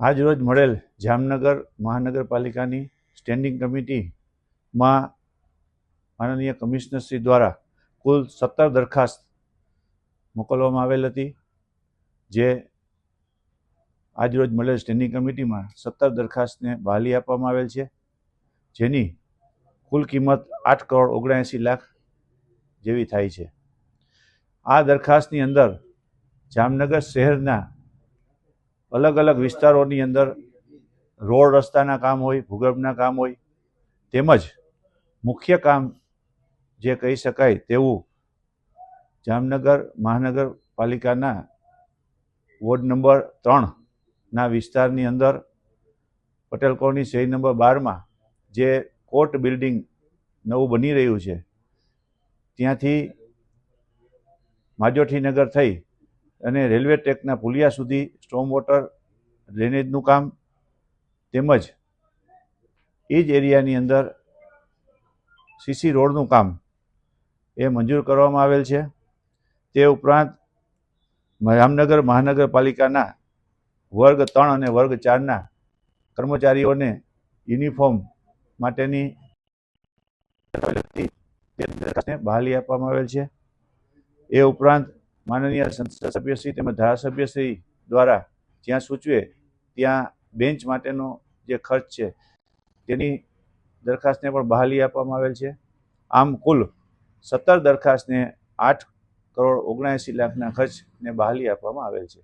આજ રોજ મળેલ જામનગર મહાનગરપાલિકાની સ્ટેન્ડિંગ કમિટીમાં માનનીય કમિશનરશ્રી દ્વારા કુલ સત્તર દરખાસ્ત મોકલવામાં આવેલ હતી, જે આજરોજ મળેલ સ્ટેન્ડિંગ કમિટીમાં સત્તર દરખાસ્તને બહાલી આપવામાં આવેલ છે, જેની કુલ કિંમત આઠ કરોડ ઓગણએંસી લાખ જેવી થાય છે. આ દરખાસ્તની અંદર જામનગર શહેરના અલગ અલગ વિસ્તારોની અંદર રોડ રસ્તાના કામ હોય, ભૂગર્ભના કામ હોય, તેમજ મુખ્ય કામ જે કહી શકાય તેવું જામનગર મહાનગરપાલિકાના વોર્ડ નંબર ત્રણના વિસ્તારની અંદર પટેલ કોલોની શેરી નંબર બારમાં જે કોર્ટ બિલ્ડિંગ નવું બની રહ્યું છે, ત્યાંથી માજોઠીનગર થઈ અને રેલવે ટ્રેકના પુલિયા સુધી સ્ટોમ વોટર ડ્રેનેજનું કામ તેમજ એ જ એરિયાની અંદર સીસી રોડનું કામ એ મંજૂર કરવામાં આવેલ છે. તે ઉપરાંત જામનગર મહાનગરપાલિકાના વર્ગ ત્રણ અને વર્ગ ચારના કર્મચારીઓને યુનિફોર્મ માટેની બહાલી આપવામાં આવેલ છે. એ ઉપરાંત માનનીય સંસદ સભ્યશ્રી તેમજ ધારાસભ્યશ્રી દ્વારા જ્યાં સૂચવે, ત્યાં બેન્ચ માટેનો જે ખર્ચ છે, તેની દરખાસ્તને પણ બહાલી આપવામાં આવેલ છે. આમ કુલ સત્તર દરખાસ્તને આઠ કરોડ ઓગણએંસી લાખના ખર્ચને બહાલી આપવામાં આવેલ છે.